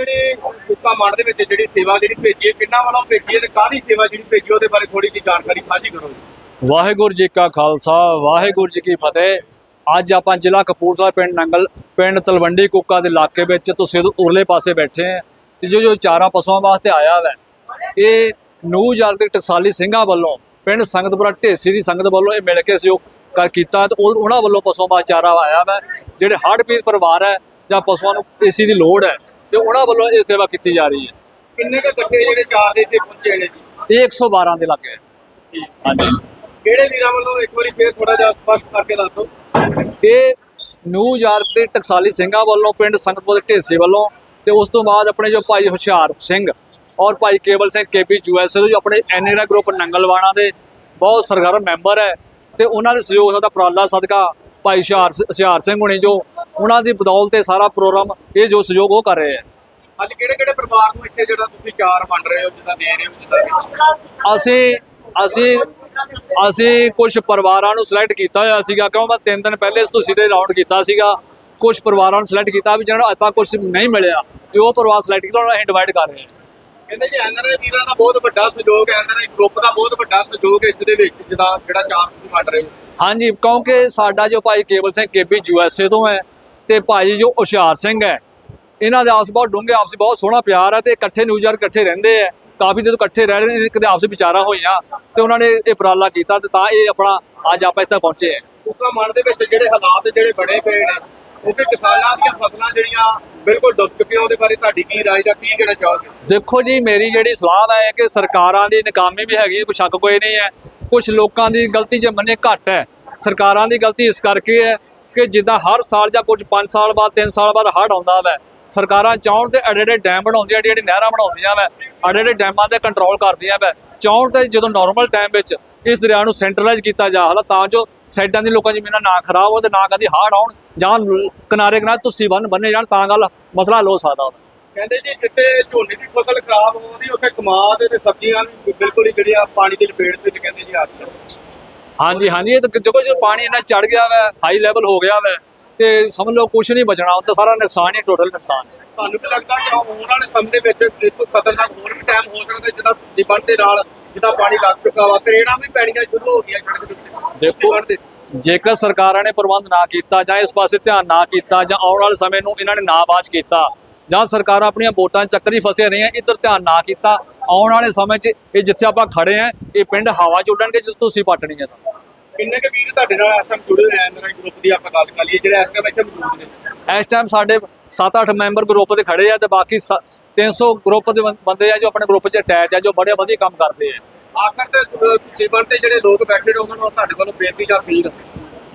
ਜਿਹੜੀ ਕੁੱਕਾ ਮੰਡ ਦੇ ਵਿੱਚ ਜਿਹੜੀ ਸੇਵਾ ਜਿਹੜੀ ਭੇਜੀ ਹੈ, ਕਿੰਨਾ ਵੱਲੋਂ ਭੇਜੀ ਹੈ ਤੇ ਕਾਹਦੀ ਸੇਵਾ ਜਿਹੜੀ ਭੇਜੀ ਉਹਦੇ ਬਾਰੇ ਥੋੜੀ ਜਿਹੀ ਜਾਣਕਾਰੀ ਸਾਂਝੀ ਕਰੋ ਵਾਹਿਗੁਰੂ ਜੀ ਕਾ ਖਾਲਸਾ, ਵਾਹਿਗੁਰੂ ਜੀ ਕੀ ਫਤਿਹ। ਅੱਜ ਆਪਾਂ ਜ਼ਿਲ੍ਹਾ ਕਪੂਰਥਲਾ ਪਿੰਡ ਨੰਗਲ, ਪਿੰਡ ਤਲਵੰਡੀ ਕੁੱਕਾ ਦੇ ਇਲਾਕੇ ਵਿੱਚ ਤੁਸੀਂ ਉਰਲੇ ਪਾਸੇ ਬੈਠੇ ਆ ਤੇ ਜੋ ਜੋ ਚਾਰਾ ਪਸ਼ੂਆਂ ਵਾਸਤੇ ਆਇਆ ਵੈ। ਇਹ ਨੂ ਯਾਰਕ ਦੇ ਟਕਸਾਲੀ ਸਿੰਘਾਂ ਵੱਲੋਂ, ਪਿੰਡ ਸੰਗਤਪੁਰਾ ਢੇਸੀ ਦੀ ਸੰਗਤ ਵੱਲੋਂ ਇਹ ਮਿਲ ਕੇ ਸਹਿਯੋਗ ਕਰ ਕੀਤਾ ਤੇ ਉਹਨਾਂ ਵੱਲੋਂ ਪਸ਼ੂਆਂ ਵਾਸਤੇ ਚਾਰਾ ਆਇਆ ਵੈ। ਜਿਹੜੇ ਹੜ੍ਹ ਪੀੜਤ ਪਰਿਵਾਰ ਹੈ ਜਾਂ ਪਸ਼ੂਆਂ ਨੂੰ ਏਸੀ ਦੀ ਲੋੜ ਹੈ ਤੇ ਉਹਨਾਂ ਵੱਲੋਂ ਇਹ ਸੇਵਾ ਕੀਤੀ ਜਾ ਰਹੀ ਹੈ। ਕਿੰਨੇ ਕੁ ਗੱਡੇ ਜਿਹੜੇ ਚਾਰ ਦੇ ਇੱਥੇ ਪਹੁੰਚੇ ਨੇ ਜੀ? ਇਹ 112 ਦੇ ਲੱਗੇ ਹਾਂਜੀ। ਕਿਹੜੇ ਵੀਰਾਂ ਵੱਲੋਂ ਇੱਕ ਵਾਰੀ ਫੇਰ ਥੋੜਾ ਜਿਹਾ ਸਪਸ਼ਟ ਕਰਕੇ ਦੱਸ ਦਿਓ? ਇਹ ਨਿਊ ਯਾਰਕ ਦੇ ਟਕਸਾਲੀ ਸਿੰਘਾਂ ਵੱਲੋਂ ਪਿੰਡ ਸੰਗਤਪੁਰ ਦੇ ਢੇਸੇ ਵੱਲੋਂ ਤੇ ਉਸ ਤੋਂ ਬਾਅਦ ਆਪਣੇ ਜੋ ਭਾਈ ਹੁਸ਼ਿਆਰ ਸਿੰਘ ਔਰ ਭਾਈ ਕੇਵਲ ਸਿੰਘ ਕੇਪੀ ਯੂਐਸਏ ਜੋ ਆਪਣੇ ਐਨਏਰਾ ਗਰੁੱਪ ਨੰਗਲਵਾਣਾ ਦੇ ਬਹੁਤ ਸਰਗਰਮ ਮੈਂਬਰ ਹੈ ਤੇ ਉਹਨਾਂ ਦੇ ਸਹਿਯੋਗ ਦਾ ਪ੍ਰਾਲਾ ਸਦਕਾ ਭਾਈ ਹੁਸ਼ਿਆਰ ਹੁਸ਼ਿਆਰ ਸਿੰਘ ਹੁਣੀ ਜੋ ਉਹਨਾਂ ਦੀ ਬਦੌਲਤ ਤੇ ਸਾਰਾ ਪ੍ਰੋਗਰਾਮ ਇਹ ਜੋ ਸਹਿਯੋਗ ਉਹ ਕਰ ਰਹੇ ਹੈ ਅੱਜ ਕਿਹੜੇ ਕਿਹੜੇ ਪਰਿਵਾਰ ਨੂੰ ਇੱਥੇ ਜਿਹੜਾ ਤੁਸੀਂ ਚਾਰ ਵੰਡ ਰਹੇ ਹੋ ਜਿੱਦਾਂ ਦੇ ਰਹੇ ਹੋ ਜਿੱਦਾਂ ਅਸੀਂ ਅਸੀਂ ਅਸੀਂ ਕੁਝ ਪਰਿਵਾਰਾਂ ਨੂੰ ਸਿਲੈਕਟ ਕੀਤਾ ਹੋਇਆ ਸੀਗਾ ਕਿਉਂ ਮੈਂ ਤਿੰਨ ਦਿਨ ਪਹਿਲੇ ਤੁਸੀਂ ਦੇ ਰਾਉਂਡ ਕੀਤਾ ਸੀਗਾ। ਕੁਝ ਪਰਿਵਾਰਾਂ ਨੂੰ ਸਿਲੈਕਟ ਕੀਤਾ ਵੀ ਜਿਹਨਾਂ ਨੂੰ ਅੱਜ ਕੁਝ ਨਹੀਂ ਮਿਲਿਆ ਤੇ ਉਹ ਪਰਿਵਾਰ ਸਿਲੈਕਟ ਕੀਤਾ ਉਹਨਾਂ ਨੂੰ ਡਿਵਾਈਡ ਕਰ ਰਹੇ ਹਾਂ ਕਹਿੰਦੇ ਜੀ ਐਨਆਰਆਈ ਵੀਰਾਂ ਦਾ ਬਹੁਤ ਵੱਡਾ ਸਹਿਯੋਗ ਹੈ ਐਨਆਰਆਈ ਗਰੁੱਪ ਦਾ ਬਹੁਤ ਵੱਡਾ ਸਹਿਯੋਗ ਹੈ ਇਸ ਦੇ ਵਿੱਚ ਜਿਹੜਾ ਚਾਰ ਤੁਸੀਂ ਵੰਡ ਰਹੇ ਹੋ। ਹਾਂਜੀ ਕਿਉਂਕਿ ਸਾਡਾ ਜੋ ਭਾਈ ਕੇਵਲ ਸਿੰਘ ਕੇਪੀ ਯੂਐਸਏ ਤੋਂ ਹੈ ਤੇ ਭਾਈ ਜੋ ਹੁਸ਼ਿਆਰ ਸਿੰਘ ਹੈ ਇਹਨਾਂ ਦੇ ਆਪਸ ਬਹੁਤ ਡੂੰਘੇ ਆਪਸ ਬਹੁਤ ਸੋਹਣਾ ਪਿਆਰ ਹੈ ਤੇ ਇਕੱਠੇ ਨਿਊਜ਼ਰ ਇਕੱਠੇ ਰਹਿੰਦੇ ਆ ਕਾਫੀ ਦਿਨ ਤੋਂ ਇਕੱਠੇ ਰਹਿ ਰਹੇ ਨੇ ਕਦੇ ਆਪਸ ਵਿੱਚ ਵਿਚਾਰਾਂ ਹੋਈਆਂ ਤੇ ਉਹਨਾਂ ਨੇ ਇਹ ਉਪਰਾਲਾ ਕੀਤਾ ਤੇ ਤਾਂ ਇਹ ਆਪਣਾ ਅੱਜ ਆਪਾਂ ਇੱਥੇ ਪਹੁੰਚੇ ਹਾਂ। ਕੁੱਕਾ ਮੰਡ ਦੇ ਵਿੱਚ ਜਿਹੜੇ ਹਾਲਾਤ ਜਿਹੜੇ ਬਣੇ ਪਏ ਨੇ ਕਿਉਂਕਿ ਕਿਸਾਨਾਂ ਦੀਆਂ ਫਸਲਾਂ ਜਿਹੜੀਆਂ ਬਿਲਕੁਲ ਡੁੱਬ ਚੁੱਕੀਆਂ ਉਹਦੇ ਬਾਰੇ ਤੁਹਾਡੀ ਕੀ ਰਾਏ ਦਾ ਕੀ ਕਹਿਣਾ ਚਾਹੋਗੇ? ਦੇਖੋ ਜੀ ਮੇਰੀ ਜਿਹੜੀ ਸਲਾਹ ਹੈ ਕਿ ਸਰਕਾਰਾਂ ਦੀ ਨਾਕਾਮੀ ਵੀ ਹੈਗੀ ਕੋਈ ਸ਼ੱਕ ਕੋਈ ਨਹੀਂ ਹੈ। ਕੁਝ ਲੋਕਾਂ ਦੀ ਗਲਤੀ ਜੇ ਮੰਨੇ ਘੱਟ ਹੈ। ਸਰਕਾਰਾਂ ਦੀ ਗਲਤੀ ਇਸ ਕਰਕੇ ਹੈ ਕਿ ਜਿੱਦਾਂ ਹਰ ਸਾਲ ਜਾਂ ਕੁਝ 5 ਸਾਲ ਬਾਅਦ 3 ਸਾਲ ਬਾਅਦ ਹੜ੍ਹ ਆਉਂਦਾ ਵੈ। ਸਰਕਾਰਾਂ ਚਾਹਣ ਤੇ ਐਡੇ ਐਡੇ ਡੈਮ ਬਣਾਉਂਦੀਆਂ ਜਿਹੜੀ ਨਹਿਰਾਂ ਬਣਾਉਂਦੀਆਂ ਵੈ। ਐਡੇ ਐਡੇ ਡੈਮਾਂ ਤੇ ਕੰਟਰੋਲ ਕਰਦੀਆਂ ਵੈ। ਚਾਹਣ ਤੇ ਜਦੋਂ ਨਾਰਮਲ ਟਾਈਮ ਵਿੱਚ ਇਸ ਦਰਿਆ ਨੂੰ ਸੈਂਟਰਲਾਈਜ਼ ਕੀਤਾ ਜਾ ਹਲਾ ਤਾਂ ਜੋ ਸਾਈਡਾਂ ਦੀ ਲੋਕਾਂ ਦੀ ਜ਼ਮੀਨਾਂ ਨਾ ਖਰਾਬ ਹੋਣ ਤੇ ਨਾ ਕਦੀ ਹੜ੍ਹ ਆਉਣ, ਜਾਂ ਕਿਨਾਰੇ ਕਿਨਾਰੇ ਤੁਸੀਂ ਬੰਨ ਬੰਨੇ ਜਾਣ, ਤਾਂ ਗੱਲ ਮਸਲਾ ਹੱਲ ਹੋ ਸਕਦਾ ਕਹਿੰਦੇ ਜੀ ਜਿੱਥੇ ਝੋਨੇ ਦੀ ਫਸਲ ਖਰਾਬ ਹੋ ਰਹੀ ਉੱਥੇ ਕਮਾਦ ਤੇ ਸਬਜ਼ੀਆਂ ਵੀ ਬਿਲਕੁਲ ਹੀ ਜਿਹੜੀਆਂ ਪਾਣੀ ਦੀ ਲਪੇਟ ਵਿੱਚ ਕਹਿੰਦੇ ਜੀ ਆ ਰਹੀਆਂ। ਹਾਂਜੀ ਹਾਂਜੀ ਇਹ ਤਾਂ ਜਦੋਂ ਜਦੋਂ ਪਾਣੀ ਇੰਨਾ ਚੜ ਗਿਆ ਵੈ ਹਾਈ ਲੈਵਲ ਹੋ ਗਿਆ ਵੈ ਤੇ ਸਮਝ ਲਓ ਕੁਝ ਨਹੀਂ ਬਚਣਾ ਉਹ ਤਾਂ ਸਾਰਾ ਨੁਕਸਾਨ ਹੀ ਟੋਟਲ ਨੁਕਸਾਨ ਹੈ। ਤੁਹਾਨੂੰ ਕੀ ਲੱਗਦਾ ਕਿ ਆਉਣ ਵਾਲੇ ਸਮੇਂ ਦੇ ਵਿੱਚ ਇਸ ਤੋਂ ਖਤਰਨਾਕ ਹੋਰ ਵੀ ਟਾਈਮ ਹੋ ਸਕਦਾ ਜਿਹਦਾ ਸਿਬਣ ਦੇ ਨਾਲ ਜਿਹਦਾ ਪਾਣੀ ਲੱਗ ਚੁੱਕਾ ਵਾ ਤਰੇੜਾਂ ਵੀ ਪੈਣੀਆਂ ਸ਼ੁਰੂ ਹੋ ਗਈਆਂ ਸੜਕ ਦੇ ਉੱਤੇ। ਦੇਖੋ ਜੇਕਰ ਸਰਕਾਰਾਂ ਨੇ ਪ੍ਰਬੰਧ ਨਾ ਕੀਤਾ ਜਾਂ ਇਸ ਪਾਸੇ ਧਿਆਨ ਨਾ ਕੀਤਾ ਜਾਂ ਆਉਣ ਵਾਲੇ ਸਮੇਂ ਨੂੰ ਇਹਨਾਂ ਨੇ ਨਾ ਬਾਜ ਕੀਤਾ ਜਾਂ ਸਰਕਾਰਾਂ ਆਪਣੀਆਂ ਵੋਟਾਂ ਚੱਕਰੀ ਫਸੇ ਰਹੀਆਂ ਇੱਧਰ ਧਿਆਨ ਨਾ ਕੀਤਾ ਆਉਣ ਵਾਲੇ ਸਮੇਂ 'ਚ ਇਹ ਜਿੱਥੇ ਆਪਾਂ ਖੜੇ ਆਂ ਇਹ ਪਿੰਡ ਹਵਾ 'ਚ ਉੱਡਣਗੇ ਜਦੋਂ ਤੁਸੀਂ ਪੱਟਣੀ ਹੈ ਤਾਂ ਕਿੰਨੇ ਕੇ ਵੀਰ ਤੁਹਾਡੇ ਨਾਲ ਇਸ ਟਾਈਮ ਜੁੜੇ ਹੋਏ ਆ? ਮੇਰਾ ਗਰੁੱਪ ਦੀ ਆਪਾਂ ਗੱਲ ਕਰ ਲਈਏ ਜਿਹੜੇ ਇਸ ਟਾਈਮ ਇੱਥੇ ਮੌਜੂਦ ਨੇ। ਇਸ ਟਾਈਮ ਸਾਡੇ 7-8 ਮੈਂਬਰ ਗਰੁੱਪ ਦੇ ਖੜੇ ਆ ਤੇ ਬਾਕੀ ਸ- 300 ਗਰੁੱਪ ਦੇ ਬੰਦੇ ਆ ਜੋ ਆਪਣੇ ਗਰੁੱਪ 'ਚ ਅਟੈਚ ਆ ਜੋ ਬੜੇ ਵਧੀਆ ਕੰਮ ਕਰਦੇ ਆ। ਆਖਰ ਤੇ ਸਿਬਣ ਤੇ ਜਿਹੜੇ ਲੋਕ ਬੈਠੇ ਨੇ ਉਹਨਾਂ ਨੂੰ ਤੁਹਾਡੇ ਵੱਲੋਂ ਬੇਨਤੀ ਜਾਂ ਅਪੀਲ?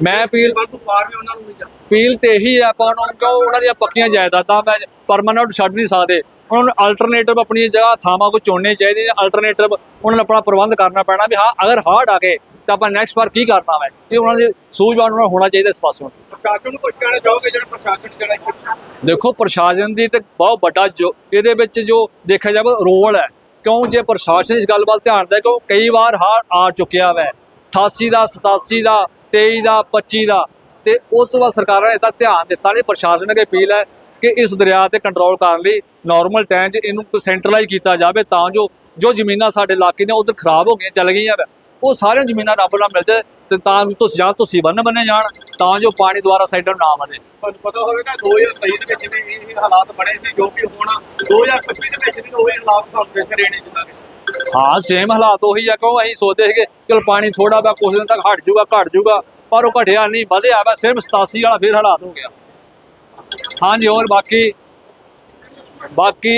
ਮੈਂ ਅਪੀਲ ਸਿਬਣ ਤੋਂ ਪਾਰ ਵੀ ਉਹਨਾਂ ਨੂੰ ਵੀ ਜਾ। ਅਪੀਲ ਤੇ ਇਹੀ ਹੈ ਆਪਾਂ ਨੂੰ ਕਿਉਂ ਉਹਨਾਂ ਦੀਆਂ ਪੱਕੀਆਂ ਜਾਇਦਾਦਾਂ ਮੈਂ ਪਰਮਾਨੈਂਟ ਛੱਡ ਨਹੀਂ ਸਕਦੇ। ਉਹਨਾਂ ਨੂੰ ਅਲਟਰਨੇਟਿਵ ਆਪਣੀ ਜਗ੍ਹਾ ਥਾਵਾਂ ਕੋ ਚੁਣਨੇ ਚਾਹੀਦੇ ਅਲਟਰਨੇਟਿਵ ਉਹਨਾਂ ਨੂੰ ਆਪਣਾ ਪ੍ਰਬੰਧ ਕਰਨਾ ਪੈਣਾ ਵੀ ਹਾਂ ਅਗਰ ਹਾਰਡ ਆ ਗਏ ਤਾਂ ਆਪਾਂ ਨੈਕਸਟ ਵਾਰ ਕੀ ਕਰਨਾ ਹੈ ਤੇ ਉਹਨਾਂ ਦੀ ਸੂਝਵਾਨ ਉਹਨਾਂ ਹੋਣਾ ਚਾਹੀਦਾ ਇਸ ਪਾਸੋਂ ਪ੍ਰਸ਼ਾਸਨ ਨੂੰ ਕੁਝ ਕਹਿਣਾ ਚਾਹੋਗੇ ਜਿਹੜਾ ਪ੍ਰਸ਼ਾਸਨ ਜਿਹੜਾ ਦੇਖੋ ਪ੍ਰਸ਼ਾਸਨ ਦੀ ਤੇ ਬਹੁਤ ਵੱਡਾ ਜੋ ਇਹਦੇ ਵਿੱਚ ਜੋ ਦੇਖਿਆ ਜਾਵੇ ਰੋਲ ਹੈ। ਕਿਉਂ ਜੇ ਪ੍ਰਸ਼ਾਸਨ ਇਸ ਗੱਲ ਵੱਲ ਧਿਆਨ ਦੇ ਕਿਉਂ ਕਈ ਵਾਰ ਹਾਰ ਆ ਚੁੱਕਿਆ ਵੈ। 88 ਦਾ 87 ਦਾ 23 ਦਾ 25 ਦਾ। ਤੇ ਉਸ ਤੋਂ ਬਾਅਦ ਸਰਕਾਰਾਂ ਨੇ ਤਾਂ ਧਿਆਨ ਦਿੱਤਾ ਨਹੀਂ ਪ੍ਰਸ਼ਾਸਨ ਅੱਗੇ ਅਪੀਲ ਹੈ ਕਿ ਇਸ ਦਰਿਆ ਤੇ ਕੰਟਰੋਲ ਕਰਨ ਲਈ ਨਾਰਮਲ ਟਾਈਮ 'ਚ ਇਹਨੂੰ ਸੈਂਟਰਲਾਈਜ਼ ਕੀਤਾ ਜਾਵੇ ਤਾਂ ਜੋ ਜੋ ਜ਼ਮੀਨਾਂ ਸਾਡੇ ਇਲਾਕੇ ਦੀਆਂ ਉਧਰ ਖਰਾਬ ਹੋ ਗਈਆਂ ਚੱਲ ਗਈਆਂ ਵੈ। ਉਹ ਸਾਰੀਆਂ ਜ਼ਮੀਨਾਂ ਰੱਬ ਨਾਲ ਮਿਲ ਜਾਏ ਤੇ ਤਾਂ ਤੁਸੀਂ ਜਾਂ ਤੁਸੀਂ ਬੰਨ ਬੰਨੇ ਜਾਣ ਤਾਂ ਜੋ ਪਾਣੀ ਦੁਆਰਾ ਸਾਈਡਾਂ ਨੂੰ ਨਾ ਵੜੇ ਤੁਹਾਨੂੰ ਪਤਾ ਹੋਵੇਗਾ 2023 ਦੇ ਵਿੱਚ ਵੀ ਇਹ ਹਾਲਾਤ ਬਣੇ ਸੀ ਜੋ ਕਿ ਹੁਣ 2025 ਦੇ ਵਿੱਚ ਵੀ ਉਹੀ ਹਾਲਾਤ ਤੁਹਾਨੂੰ ਦਿਖ ਰਹੇ ਨੇ ਜਿੱਦਾਂ ਕਿ ਹਾਂ ਸੇਮ ਹਾਲਾਤ ਉਹੀ ਆ ਕਿਉਂ ਅਸੀਂ ਸੋਚਦੇ ਸੀਗੇ ਚਲ ਪਾਣੀ ਥੋੜਾ ਬਾ ਕੁਝ ਦਿਨ ਤੱਕ ਹਟ ਜਾਊਗਾ ਘਟ ਜਾਊਗਾ ਪਰ ਉਹ ਘਟਿਆ ਨਹੀਂ ਵਧਿਆ ਵਾ ਸਿਰਫ 87 ਵਾਲਾ ਫਿਰ ਹਾਲਾਤ ਹੋ ਗਿਆ। ਹਾਂਜੀ ਹੋਰ ਬਾਕੀ ਬਾਕੀ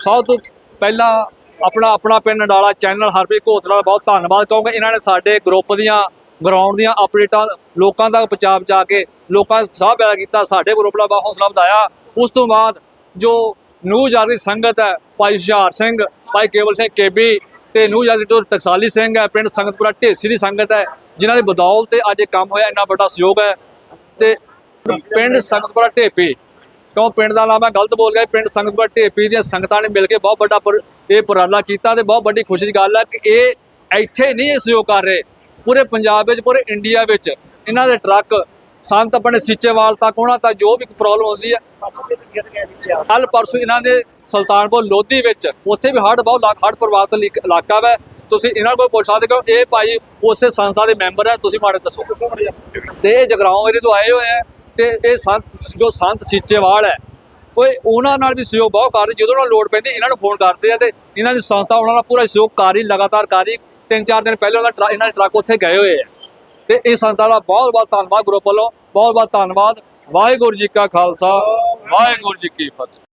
ਸਭ ਤੋਂ ਪਹਿਲਾਂ ਆਪਣਾ ਆਪਣਾ ਪਿੰਡ ਡਾਲਾ ਚੈਨਲ ਹਰਪ੍ਰੀਤ ਘੋਤ ਨਾਲ ਬਹੁਤ ਧੰਨਵਾਦ ਕਿਉਂਕਿ ਇਹਨਾਂ ਨੇ ਸਾਡੇ ਗਰੁੱਪ ਦੀਆਂ ਗਰਾਊਂਡ ਦੀਆਂ ਅਪਡੇਟਾਂ ਲੋਕਾਂ ਤੱਕ ਪਹੁੰਚਾ ਪਹੁੰਚਾ ਕੇ ਲੋਕਾਂ ਦਾ ਸਾਹ ਪੈਦਾ ਕੀਤਾ, ਸਾਡੇ ਗਰੁੱਪ ਦਾ ਬਹੁਤ ਹੌਸਲਾ ਵਧਾਇਆ। ਉਸ ਤੋਂ ਬਾਅਦ ਜੋ ਨਿਊ ਜਾਰੀ ਸੰਗਤ ਹੈ, ਭਾਈ ਹੁਸ਼ਿਆਰ ਸਿੰਘ, ਭਾਈ ਕੇਵਲ ਸਿੰਘ ਕੇਬੀ ਤੇ ਨਿਊ ਜਾਰੀ ਤੋਂ ਟਕਸਾਲੀ ਸਿੰਘ ਹੈ, ਪਿੰਡ ਸੰਗਤਪੁਰਾ ਢੇਸੀ ਦੀ ਸੰਗਤ ਹੈ, ਜਿਨ੍ਹਾਂ ਦੀ ਬਦੌਲਤ ਤੇ ਅੱਜ ਇਹ ਕੰਮ ਹੋਇਆ, ਇੰਨਾ ਵੱਡਾ ਸਹਿਯੋਗ ਹੈ ਤੇ ਪਿੰਡ ਸੰਗਤਪੁਰਾ ਢੇਪੀ ਕਿਉਂ ਪਿੰਡ ਦਾ ਨਾਮ ਮੈਂ ਗਲਤ ਬੋਲ ਗਿਆ ਪਿੰਡ ਸੰਗਤਪੁਰਾ ਢੇਪੀ ਦੀਆਂ ਸੰਗਤਾਂ ਨੇ ਮਿਲ ਕੇ ਬਹੁਤ ਵੱਡਾ ਇਹ ਉਪਰਾਲਾ ਕੀਤਾ ਤੇ ਬਹੁਤ ਵੱਡੀ ਖੁਸ਼ੀ ਦੀ ਗੱਲ ਹੈ ਕਿ ਇਹ ਇੱਥੇ ਨਹੀਂ ਇਹ ਸਹਿਯੋਗ ਕਰ ਰਹੇ। ਪੂਰੇ ਪੰਜਾਬ ਵਿੱਚ, ਪੂਰੇ ਇੰਡੀਆ ਵਿੱਚ ਇਹਨਾਂ ਦੇ ਟਰੱਕ, ਸੰਤ ਆਪਣੇ ਸੀਚੇਵਾਲ ਤੱਕ, ਉਹਨਾਂ ਤੱਕ ਜੋ ਵੀ ਪ੍ਰੋਬਲਮ ਹੁੰਦੀ ਹੈ। ਕੱਲ ਪਰਸੋਂ ਇਹਨਾਂ ਦੇ ਸੁਲਤਾਨਪੁਰ ਲੋਧੀ ਵਿੱਚ, ਉੱਥੇ ਵੀ ਹੜ੍ਹ ਬਹੁਤ ਲੱਖ ਹੜ੍ਹ ਪ੍ਰਭਾਵਿਤ ਇਲਾਕ- ਇਲਾਕਾ ਵਾ। ਤੁਸੀਂ ਇਹਨਾਂ ਕੋਲ ਪੁੱਛ ਸਕਦੇ ਹੋ, ਇਹ ਭਾਈ ਉਸੇ ਸੰਸਥਾ ਦੇ ਮੈਂਬਰ ਹੈ, ਤੁਸੀਂ ਮਾੜੇ ਦੱਸੋ। ਤੇ ਇਹ ਜਗਰਾਉਂ ਏਰੀਏ ਤੋਂ ਆਏ ਹੋਏ ਆ। ਤੇ ਇਹ ਸੰਤ ਜੋ ਸੰਤ ਸੀਚੇਵਾਲ ਹੈ, ਓਏ ਉਹਨਾਂ ਨਾਲ ਵੀ ਸਹਿਯੋਗ ਬਹੁਤ ਕਰਦੇ ਜਦੋਂ ਉਹਨਾਂ ਨੂੰ ਲੋੜ ਪੈਂਦੀ, ਇਹਨਾਂ ਨੂੰ ਫੋਨ ਕਰਦੇ ਆ ਤੇ ਇਹਨਾਂ ਦੀ ਸੰਸਥਾ ਉਹਨਾਂ ਨਾਲ ਪੂਰਾ ਸਹਿਯੋਗ ਕਰ ਰਹੀ, ਲਗਾਤਾਰ ਕਰ ਰਹੀ। ਤਿੰਨ ਚਾਰ ਦਿਨ ਪਹਿਲੇ ਉਹਨਾਂ ਟਰੱਕ- ਇਹਨਾਂ ਦੇ ਟਰੱਕ ਉੱਥੇ ਗਏ ਹੋਏ ਆ। ਤੇ ਇਹ ਸੰਸਥਾ ਦਾ ਬਹੁਤ ਬਹੁਤ ਧੰਨਵਾਦ ਗਰੁੱਪ ਵੱਲੋਂ। ਬਹੁਤ ਬਹੁਤ ਧੰਨਵਾਦ। ਵਾਹਿਗੁਰੂ ਜੀ ਕਾ ਖਾਲਸਾ। ਵਾਹਿਗੁਰੂ ਜੀ ਕੀ ਫਤਿਹ।